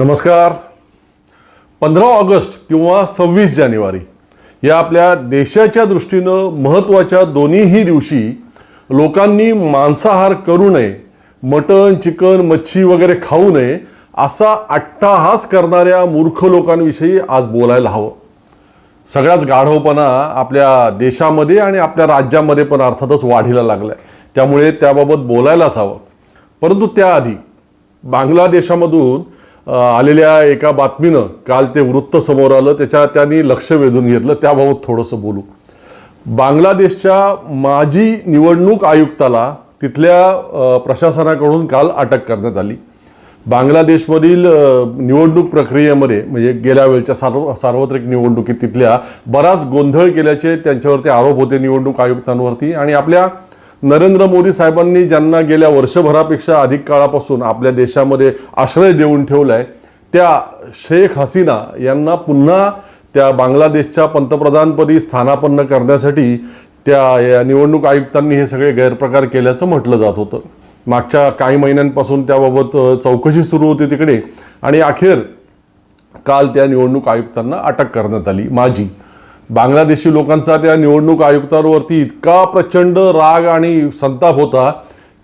नमस्कार. पंधरा ऑगस्ट किंवा सव्वीस जानेवारी या आपल्या देशाच्या दृष्टीनं महत्त्वाच्या दोन्हीही दिवशी लोकांनी मांसाहार करू नये मटण चिकन मच्छी वगैरे खाऊ नये असा अट्टाहास करणाऱ्या मूर्ख लोकांविषयी आज बोलायला हवं. सगळ्याच गाढवपणा आपल्या देशामध्ये आणि आपल्या राज्यामध्ये पण अर्थातच वाढीला लागलाय. त्यामुळे त्याबाबत बोलायलाच हवं. परंतु त्याआधी बांगलादेशामधून आलेल्या एका बातमीनं काल ते वृत्त समोर आलं त्याच्या त्यांनी लक्ष वेधून घेतलं. त्याबाबत थोडंसं बोलू. बांगलादेशच्या माजी निवडणूक आयुक्ताला तिथल्या प्रशासनाकडून काल अटक करण्यात आली. बांगलादेशमधील निवडणूक प्रक्रियेमध्ये म्हणजे गेल्या वेळच्या सार्व सार्वत्रिक निवडणुकीत तिथल्या बराच गोंधळ केल्याचे त्यांच्यावरती आरोप होते निवडणूक आयुक्तांवरती आणि आपल्या नरेंद्र मोदी साहेबांनी ज्यांना गेल्या वर्षभरापेक्षा अधिक काळापासून आपल्या देशामध्ये आश्रय देऊन ठेवला आहे त्या शेख हसीना यांना पुन्हा त्या बांगलादेशच्या पंतप्रधानपदी स्थानापन्न करण्यासाठी त्या या निवडणूक आयुक्तांनी हे सगळे गैरप्रकार केल्याचं म्हटलं जात होतं. मागच्या काही महिन्यांपासून त्याबाबत चौकशी सुरू होती तिकडे आणि अखेर काल त्या निवडणूक आयुक्तांना अटक करण्यात आली माझी बांगलादेशी लोकांचा त्या निवडणूक आयुक्तांवरती इतका प्रचंड राग आणि संताप होता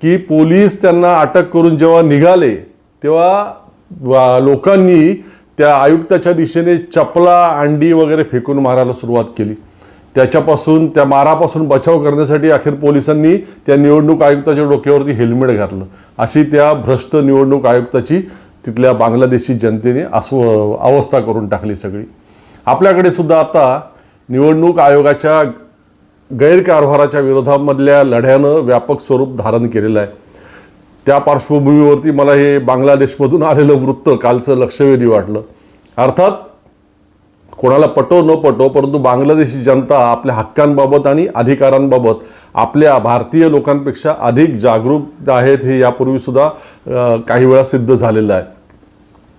की पोलीस त्यांना अटक करून जेव्हा निघाले तेव्हा लोकांनी त्या आयुक्ताच्या दिशेने चपला अंडी वगैरे फेकून मारायला सुरुवात केली. त्याच्यापासून त्या मारापासून बचाव करण्यासाठी अखेर पोलिसांनी त्या निवडणूक आयुक्ताच्या डोक्यावरती हेल्मेट घातलं. अशी त्या भ्रष्ट निवडणूक आयुक्ताची तिथल्या बांगलादेशी जनतेने अस्व अवस्था करून टाकली सगळी. आपल्याकडे सुद्धा आता निवडणूक आयोगाच्या गैरकारभाराच्या विरोधामधल्या लढ्यानं व्यापक स्वरूप धारण केलेलं आहे. त्या पार्श्वभूमीवरती मला हे बांगलादेशमधून आलेलं वृत्त कालचं लक्षवेधी वाटलं. अर्थात कोणाला पटो न पटो परंतु बांगलादेशी जनता आपल्या हक्कांबाबत आणि अधिकारांबाबत आपल्या भारतीय लोकांपेक्षा अधिक जागरूक आहेत हे यापूर्वीसुद्धा काही वेळा सिद्ध झालेलं आहे.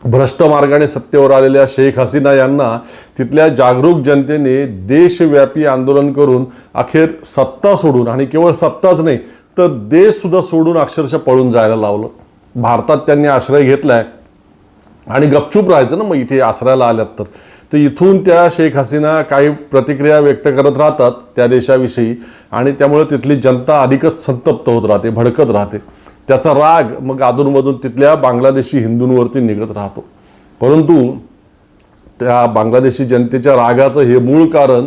भ्रष्ट मार्गाने सत्तेवर आलेल्या शेख हसीना यांना तिथल्या जागरूक जनतेने देशव्यापी आंदोलन करून अखेर सत्ता सोडून आणि केवळ सत्ताच नाही तर देशसुद्धा सोडून अक्षरशः पळून जायला लावलं. भारतात त्यांनी आश्रय घेतलाय. आणि गपचूप राहायचं ना मग इथे आसरायला आल्यात तर. तर इथून त्या शेख हसीना काही प्रतिक्रिया व्यक्त करत राहतात त्या देशाविषयी आणि त्यामुळे तिथली जनता अधिकच संतप्त होत राहते भडकत राहते. त्याचा राग मग अधूनमधून तिथल्या बांगलादेशी हिंदूंवरती निघत राहतो. परंतु त्या बांगलादेशी जनतेच्या रागाचं हे मूळ कारण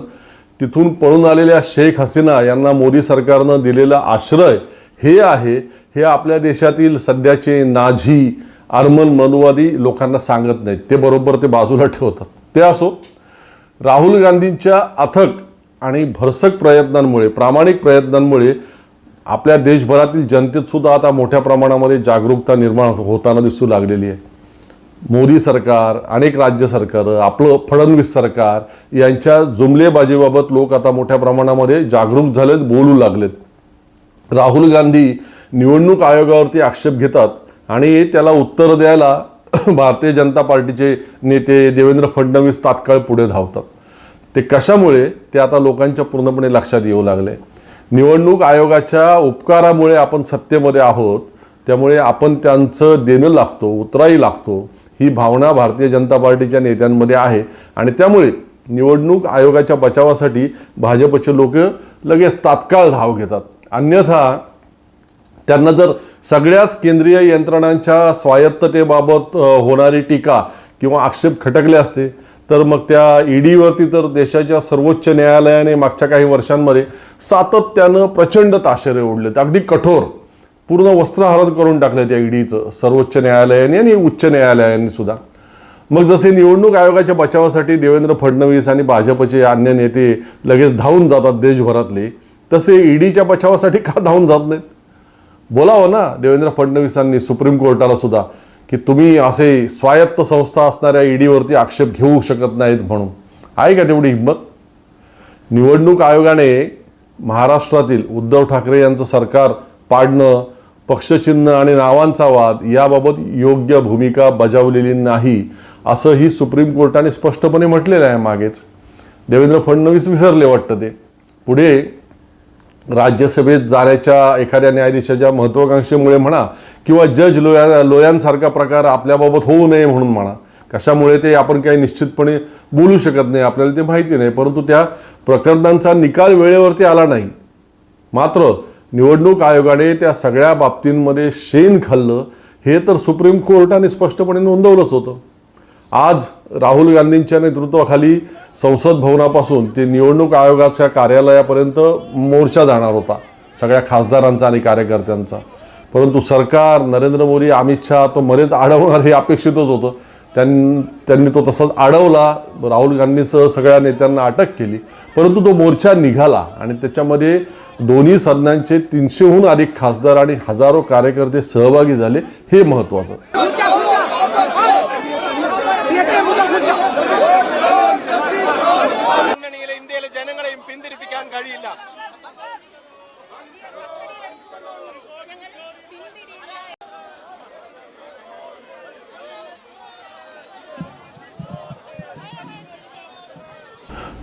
तिथून पळून आलेल्या शेख हसीना यांना मोदी सरकारनं दिलेला आश्रय हे आहे हे आपल्या देशातील सध्याचे नाझी आर्मन मनुवादी लोकांना सांगत नाहीत. ते बरोबर ते बाजूला ठेवतात. ते असो राहुल गांधींच्या अथक आणि भरसक प्रयत्नांमुळे प्रामाणिक प्रयत्नांमुळे आपल्या देशभरातील जनतेत सुद्धा आता मोठ्या प्रमाणामध्ये जागरूकता निर्माण होताना दिसू लागलेली आहे. मोदी सरकार अनेक राज्य सरकारं आपलं फडणवीस सरकार यांच्या जुमलेबाजीबाबत लोक आता मोठ्या प्रमाणामध्ये जागरूक झालेत बोलू लागलेत. राहुल गांधी निवडणूक आयोगावरती आक्षेप घेतात आणि त्याला उत्तर द्यायला भारतीय जनता पार्टीचे नेते देवेंद्र फडणवीस तात्काळ पुढे धावतात. ते कशामुळे? ते आता लोकांच्या पूर्णपणे लक्षात येऊ लागले. निवडणूक आयोगाच्या उपकारामुळे आपण सत्तेमध्ये आहोत त्यामुळे आपण त्यांचं देणं लागतो उतराई लागतो ही भावना भारतीय जनता पार्टीच्या नेत्यांमध्ये आहे. आणि त्यामुळे निवडणूक आयोगाच्या बचावासाठी भाजपचे लोक लगेच तात्काळ धाव घेतात. अन्यथा त्यांना जर सगळ्याच केंद्रीय यंत्रणांच्या स्वायत्ततेबाबत होणारी टीका किंवा आक्षेप खटकले असते तर मग त्या ईडीवरती तर देशाच्या सर्वोच्च न्यायालयाने मागच्या काही वर्षांमध्ये सातत्यानं प्रचंड ताशेरे ओढलेत. अगदी कठोर. पूर्ण वस्त्रहरण करून टाकलं त्या ईडीचं सर्वोच्च न्यायालयाने आणि उच्च न्यायालयाने सुद्धा. मग जसे निवडणूक आयोगाच्या बचावासाठी देवेंद्र फडणवीस आणि भाजपचे अन्य नेते लगेच धावून जातात देशभरातले तसे ईडीच्या बचावासाठी का धावून जात नाहीत? बोलावं ना देवेंद्र फडणवीसांनी सुप्रीम कोर्टाला सुद्धा. की तुम्ही असे स्वायत्त संस्था असणाऱ्या ईडीवरती आक्षेप घेऊ शकत नाहीत म्हणून. आहे का तेवढी हिंमत? निवडणूक आयोगाने महाराष्ट्रातील उद्धव ठाकरे यांचं सरकार पाडणं पक्षचिन्ह आणि नावांचा वाद याबाबत योग्य भूमिका बजावलेली नाही असंही सुप्रीम कोर्टाने स्पष्टपणे म्हटलेलं आहे मागेच. देवेंद्र फडणवीस विसरले वाटतं ते. पुढे राज्यसभेत जाण्याच्या एखाद्या न्यायाधीशाच्या महत्त्वाकांक्षेमुळे म्हणा किंवा जज लोया लोयांसारखा प्रकार आपल्याबाबत होऊ नये म्हणून म्हणा कशामुळे ते आपण काही निश्चितपणे बोलू शकत नाही आपल्याला ते माहिती नाही परंतु त्या प्रकरणांचा निकाल वेळेवरती आला नाही. मात्र निवडणूक आयोगाने त्या सगळ्या बाबतींमध्ये शेण खाल्लं हे तर सुप्रीम कोर्टाने स्पष्टपणे नोंदवलंच होतं. आज राहुल गांधींच्या नेतृत्वाखाली संसद भवनापासून ते निवडणूक आयोगाच्या कार्यालयापर्यंत मोर्चा जाणार होता सगळ्या खासदारांचा आणि कार्यकर्त्यांचा. परंतु सरकार नरेंद्र मोदी अमित शहा तो मरेच अडवणार हे अपेक्षितच होतं. त्यां त्यांनी तो तसाच अडवला राहुल गांधीसह सगळ्या नेत्यांना अटक केली. परंतु तो मोर्चा निघाला आणि त्याच्यामध्ये दोन्ही सदनांचे तीनशेहून अधिक खासदार आणि हजारो कार्यकर्ते सहभागी झाले हे महत्त्वाचं.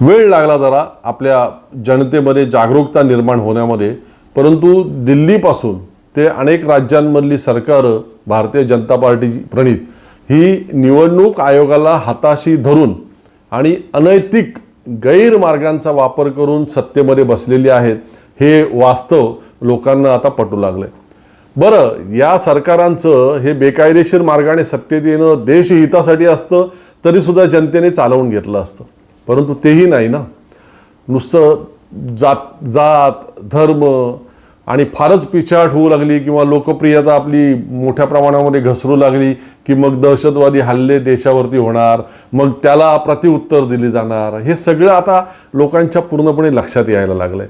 वेळ लागला जरा आपल्या जनतेमध्ये जागरूकता निर्माण होण्यामध्ये परंतु दिल्लीपासून ते अनेक राज्यांमधली सरकारं भारतीय जनता पार्टीची प्रणित ही निवडणूक आयोगाला हाताशी धरून आणि अनैतिक गैरमार्गांचा वापर करून सत्तेमध्ये बसलेली आहेत हे वास्तव लोकांना आता पटू लागलंय. बरं या सरकारांचं हे बेकायदेशीर मार्गाने सत्तेत येणं देशहितासाठी असतं तरी सुद्धा जनतेने चालवून घेतलं असतं. परंतु तेही नाही ना. नुसतं जात जात धर्म आणि फारच पिछाट होऊ लागली किंवा लोकप्रियता आपली मोठ्या प्रमाणामध्ये घसरू लागली की मग दहशतवादी हल्ले देशावरती होणार मग त्याला प्रतिउत्तर दिली जाणार. हे सगळं आता लोकांच्या पूर्णपणे लक्षात यायला लागलंय.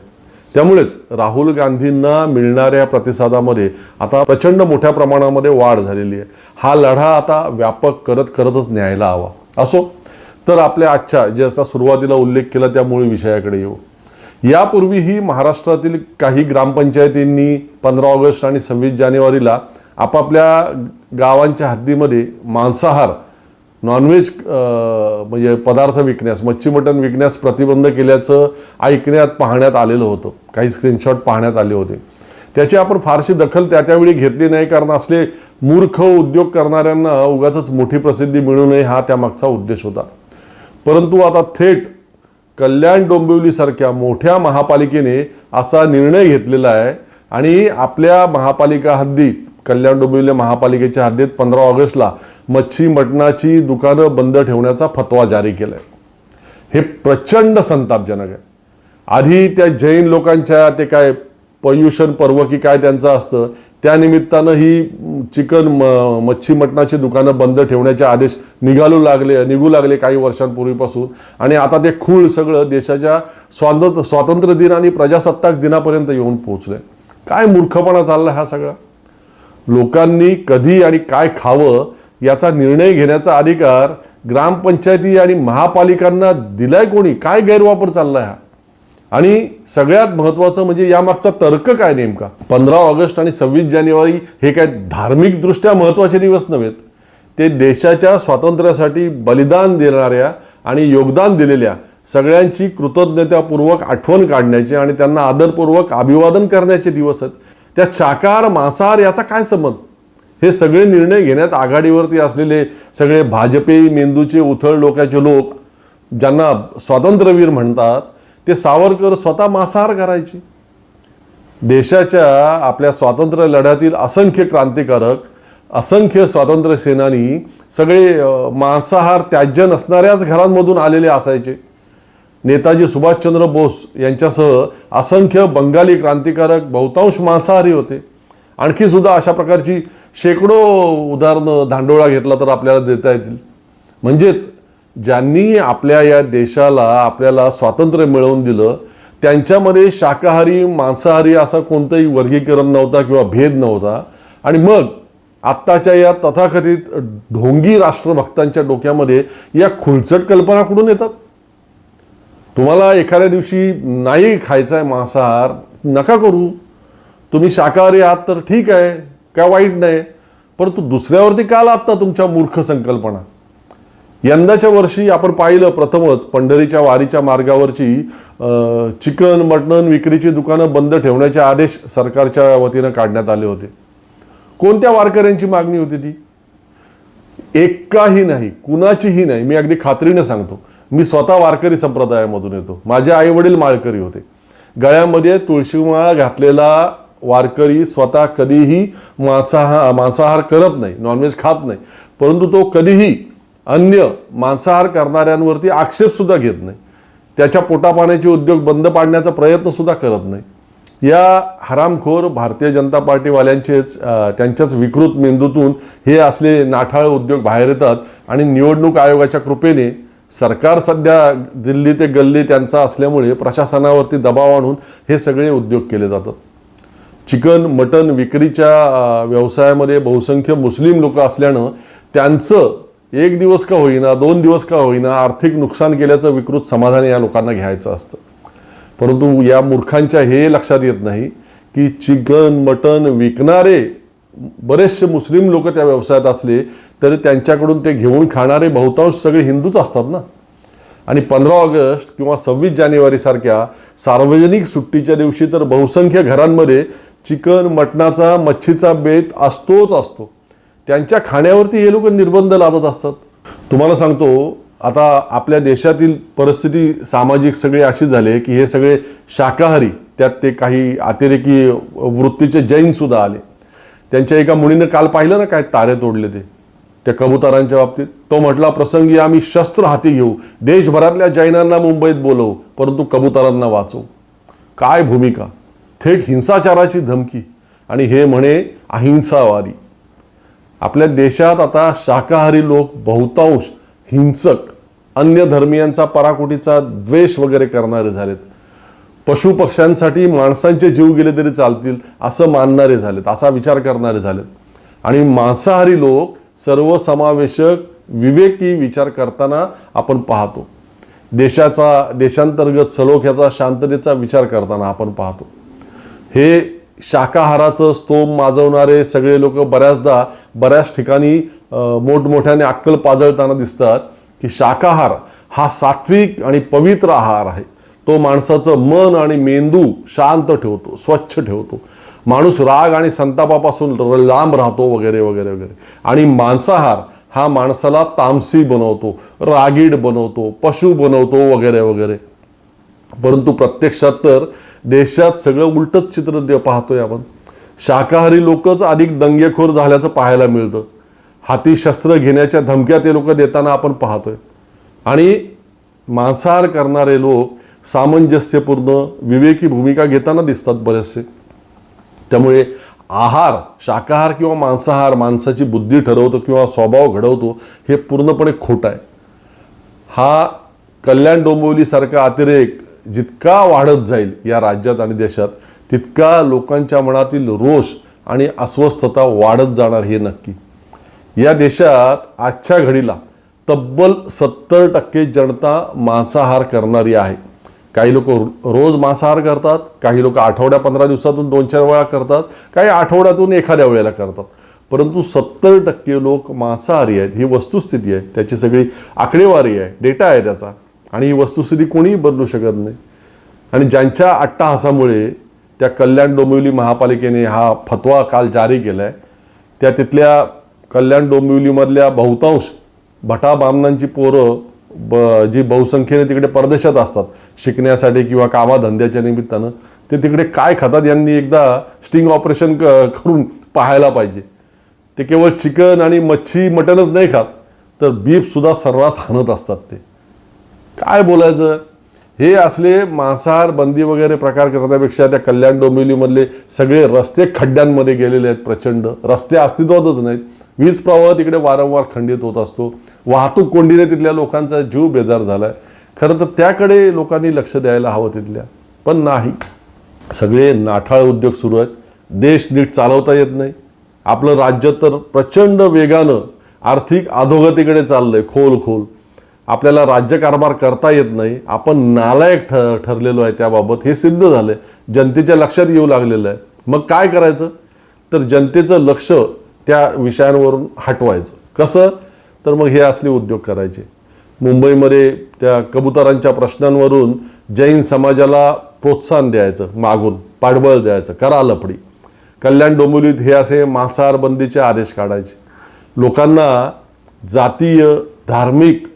त्यामुळेच राहुल गांधींना मिळणाऱ्या प्रतिसादामध्ये आता प्रचंड मोठ्या प्रमाणामध्ये वाढ झालेली आहे. हा लढा आता व्यापक करत करतच न्यायला हवा. असो तर आपल्या आजच्या ज्याचा सुरुवातीला उल्लेख केला त्या मूळ विषयाकडे येऊ. यापूर्वीही महाराष्ट्रातील काही ग्रामपंचायतींनी पंधरा ऑगस्ट आणि सव्वीस जानेवारीला आपापल्या गावांच्या हद्दीमध्ये मांसाहार नॉनव्हेज म्हणजे पदार्थ विकण्यास मच्छी मटण विकण्यास प्रतिबंध केल्याचं ऐकण्यात पाहण्यात आलेलं होतं. काही स्क्रीनशॉट पाहण्यात आले होते. त्याची आपण फारशी दखल त्या त्यावेळी घेतली नाही कारण असले मूर्ख उद्योग करणाऱ्यांना उगाच मोठी प्रसिद्धी मिळू नये हा त्यामागचा उद्देश होता. परंतु आता थेट कल्याण डोंबिवलीसारख्या मोठ्या महापालिकेने असा निर्णय घेतलेला आहे. आणि आपल्या महापालिका हद्दीत कल्याण डोंबिवली महापालिकेच्या हद्दीत पंधरा ऑगस्टला मच्छी मटणाची दुकानं बंद ठेवण्याचा फतवा जारी केला आहे हे प्रचंड संतापजनक आहे. आधी त्या जैन लोकांच्या ते काय पल्युशन पर्व की काय त्यांचं असतं त्यानिमित्तानं ही चिकन म मच्छी मटणाची दुकानं बंद ठेवण्याचे आदेश निघालू लागले निघू लागले काही वर्षांपूर्वीपासून. आणि आता ते खूळ सगळं देशाच्या स्वातंत्र्य स्वातंत्र्य दिन आणि प्रजासत्ताक दिनापर्यंत येऊन पोहोचले काय मूर्खपणा चालला हा सगळा? लोकांनी कधी आणि काय खावं याचा निर्णय घेण्याचा अधिकार ग्रामपंचायती आणि महापालिकांना दिलाय कोणी? काय गैरवापर चालला हा? आणि सगळ्यात महत्त्वाचं म्हणजे यामागचा तर्क काय नेमका? पंधरा ऑगस्ट आणि सव्वीस जानेवारी हे काय धार्मिकदृष्ट्या महत्त्वाचे दिवस नव्हेत. ते देशाच्या स्वातंत्र्यासाठी बलिदान देणाऱ्या आणि योगदान दिलेल्या सगळ्यांची कृतज्ञतापूर्वक आठवण काढण्याचे आणि त्यांना आदरपूर्वक अभिवादन करण्याचे दिवस आहेत. त्या शाकार मांसाहार याचा काय संबंध? हे सगळे निर्णय घेण्यात आघाडीवरती असलेले सगळे भाजपे मेंदूचे उथळ डोक्याचे लोक ज्यांना स्वातंत्र्यवीर म्हणतात ते सावरकर स्वतः मांसाहार करायचे. देशाच्या आपल्या स्वातंत्र्य लढ्यातील असंख्य क्रांतिकारक असंख्य स्वातंत्र्य सेनानी सगळे मांसाहार त्याज्य नसणाऱ्याच घरांमधून आलेले असायचे. नेताजी सुभाषचंद्र बोस यांच्यासह असंख्य बंगाली क्रांतिकारक बहुतांश मांसाहारी होते. आणखी सुद्धा अशा प्रकारची शेकडो उदाहरणं धांडोळा घेतला तर आपल्याला देता येतील. म्हणजेच ज्यांनी आपल्या या देशाला आपल्याला स्वातंत्र्य मिळवून दिलं त्यांच्यामध्ये शाकाहारी मांसाहारी असा कोणतंही वर्गीकरण नव्हता किंवा भेद नव्हता. आणि मग आत्ताच्या या तथाकथित ढोंगी राष्ट्रभक्तांच्या डोक्यामध्ये या खुलचट कल्पना कुठून येतात? तुम्हाला एखाद्या दिवशी नाही खायचा आहे मांसाहार नका करू. तुम्ही शाकाहारी आहात तर ठीक आहे काय वाईट नाही. परंतु दुसऱ्यावरती का आत्ता तुमच्या मूर्ख संकल्पना? यंदाच्या वर्षी आपण पाहिलं प्रथमच पंढरीच्या वारीच्या मार्गावरची चिकन मटण विक्रीची दुकानं बंद ठेवण्याचे आदेश सरकारच्या वतीनं काढण्यात आले होते. कोणत्या वारकऱ्यांची मागणी होती ती? एकाही नाही कुणाचीही नाही. मी अगदी खात्रीनं सांगतो. मी स्वतः वारकरी संप्रदायामधून येतो. माझे आई वडील माळकरी होते. गळ्यामध्ये तुळशीमाळ घातलेला वारकरी स्वतः कधीही मांसाहार मांसाहार करत नाही नॉनव्हेज खात नाही. परंतु तो कधीही अन्य मांसाहार करणाऱ्यांवरती आक्षेपसुद्धा घेत नाही. त्याच्या पोटापाण्याचे उद्योग बंद पाडण्याचा प्रयत्नसुद्धा करत नाही. या हरामखोर भारतीय जनता पार्टीवाल्यांचेच त्यांच्याच विकृत मेंदूतून हे असले नाठाळ उद्योग बाहेर येतात आणि निवडणूक आयोगाच्या कृपेने सरकार सध्या दिल्ली ते गल्ली त्यांचा असल्यामुळे प्रशासनावरती दबाव आणून हे सगळे उद्योग केले जातात. चिकन मटन विक्रीच्या व्यवसायामध्ये बहुसंख्य मुस्लिम लोक असल्यानं त्यांचं एक दिवस का होईना दोन दिवस का होईना आर्थिक नुकसान केल्याचं विकृत समाधान या लोकांना घ्यायचं असतं. परंतु या मूर्खांच्या हे लक्षात येत नाही की चिकन मटन विकणारे बरेचसे मुस्लिम लोक त्या व्यवसायात असले तरी त्यांच्याकडून ते घेऊन खाणारे बहुतांश सगळे हिंदूच असतात ना? आणि पंधरा ऑगस्ट किंवा सव्वीस जानेवारीसारख्या सार्वजनिक सुट्टीच्या दिवशी तर बहुसंख्य घरांमध्ये चिकन मटणाचा मच्छीचा बेत असतोच असतो. त्यांच्या खाण्यावरती हे लोक निर्बंध लादत असतात. तुम्हाला सांगतो आता आपल्या देशातील परिस्थिती सामाजिक सगळे अशी झाले की हे सगळे शाकाहारी त्यात ते काही अतिरेकी वृत्तीचे जैन सुद्धा आले. त्यांच्या एका मुलीनं काल पाहिलं ना काय तारे तोडले ते त्या कबुतरांच्या बाबतीत. तो म्हटला प्रसंगी आम्ही शस्त्र हाती घेऊ देशभरातल्या जैनांना मुंबईत बोलवू परंतु कबुतरांना वाचवू. काय भूमिका? थेट हिंसाचाराची धमकी. आणि हे म्हणे अहिंसावादी. आपल्या देशात आता शाकाहारी लोक बहुतांश हिंसक अन्य धर्मियांचा पराकोटीचा द्वेष वगैरे करणारे झालेत. पशु पक्ष्यांसाठी माणसांचे जीव गेले तरी चालतील असं मानणारे झालेत असा विचार करणारे झालेत. आणि मांसाहारी लोक सर्वसमावेशक विवेकी विचार करताना आपण पाहतो. देशाचा देशांतर्गत सलोख्याचा शांततेचा विचार करताना आपण पाहतो. हे शाकाहाराचं स्तोम माजवणारे सगळे लोक बऱ्याचदा बऱ्याच ठिकाणी मोठमोठ्याने अक्कल पाजळताना दिसतात की शाकाहार हा सात्विक आणि पवित्र आहार आहे. तो माणसाचं मन आणि मेंदू शांत ठेवतो स्वच्छ ठेवतो. माणूस राग आणि संतापापासून लांब राहतो वगैरे वगैरे वगैरे. आणि मांसाहार हा माणसाला तामसी बनवतो रागीड बनवतो पशु बनवतो वगैरे वगैरे. परंतु प्रत्यक्षात तर देशात सगळं उलटच चित्र दे- पाहतोय आपण. शाकाहारी लोकच अधिक दंगेखोर झाल्याचं पाहायला मिळतं. हाती शस्त्र घेण्याच्या धमक्या ते लोक देताना आपण पाहतोय. आणि मांसाहार करणारे लोक सामंजस्यपूर्ण विवेकी भूमिका घेताना दिसतात बरेचसे. त्यामुळे आहार शाकाहार किंवा मांसाहार माणसाची बुद्धी ठरवतो किंवा स्वभाव घडवतो हे पूर्णपणे खोट आहे. हा कल्याण डोंबिवलीसारखा अतिरेक जितका वाढत जाईल या राज्यात आणि देशात तितका लोकांच्या मनातील रोष आणि अस्वस्थता वाढत जाणार हे नक्की. या देशात आजच्या घडीला तब्बल सत्तर टक्के जनता मांसाहार करणारी आहे. काही लोक रोज मांसाहार करतात काही लोक आठवड्या पंधरा दिवसातून दोन चार वेळा करतात काही आठवड्यातून एखाद्या वेळेला करतात. परंतु सत्तर टक्के लोक मांसाहारी आहेत ही वस्तुस्थिती आहे त्याची सगळी आकडेवारी आहे डेटा आहे त्याचा. आणि ही वस्तुस्थिती कोणीही बदलू शकत नाही. आणि ज्यांच्या अट्टाहासामुळे त्या कल्याण डोंबिवली महापालिकेने हा फतवा काल जारी केला आहे त्या तिथल्या कल्याण डोंबिवलीमधल्या बहुतांश भटा बामणांची पोरं ब जी बहुसंख्येने तिकडे परदेशात असतात शिकण्यासाठी किंवा कामाधंद्याच्या निमित्तानं ते तिकडे काय खातात यांनी एकदा स्टिंग ऑपरेशन क करून पाहायला पाहिजे. ते केवळ चिकन आणि मच्छी मटनच नाही खात तर बीफसुद्धा सर्रास हाणत असतात ते. काय बोलायचं? हे असले मांसाहार बंदी वगैरे प्रकार करण्यापेक्षा त्या कल्याण डोंबिवलीमधले सगळे रस्ते खड्ड्यांमध्ये गेलेले आहेत प्रचंड. रस्ते अस्तित्वातच नाहीत. वीज प्रवाह तिकडे वारंवार खंडित होत असतो. वाहतूक कोंडीने तिथल्या लोकांचा जीव बेजार झाला आहे खरं तर त्याकडे लोकांनी लक्ष द्यायला हवं तिथल्या. पण नाही. सगळे नाठाळ उद्योग सुरू आहेत. देश नीट चालवता येत नाही. आपलं राज्य तर प्रचंड वेगानं आर्थिक अधोगतीकडे चाललं आहे खोल खोल. आपल्याला राज्यकारभार करता येत नाही. आपण नालायक ठ ठरलेलो आहे त्याबाबत हे सिद्ध झालंय. जनतेच्या लक्षात येऊ लागलेलं आहे. मग काय करायचं? तर जनतेचं लक्ष त्या विषयांवरून हटवायचं. कसं? तर मग हे असले उद्योग करायचे. मुंबईमध्ये त्या कबुतरांच्या प्रश्नांवरून जैन समाजाला प्रोत्साहन द्यायचं मागून पाठबळ द्यायचं करा लफडी. कल्याण डोंबिवलीत हे असे मांसाहार बंदीचे आदेश काढायचे. लोकांना जातीय धार्मिक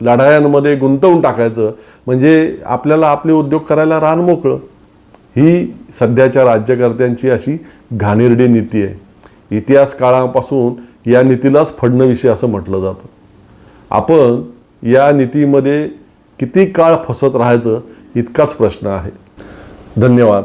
लढायांमध्ये गुंतवून टाकायचं. म्हणजे आपल्याला आपले उद्योग करायला रान मोकळं. ही सध्याच्या राज्यकर्त्यांची अशी घाणेरडी नीती आहे. इतिहास काळापासून या नीतीलाच फडणविषयी असं म्हटलं जातं. आपण या नीतीमध्ये किती काळ फसत राहायचं इतकाच प्रश्न आहे. धन्यवाद.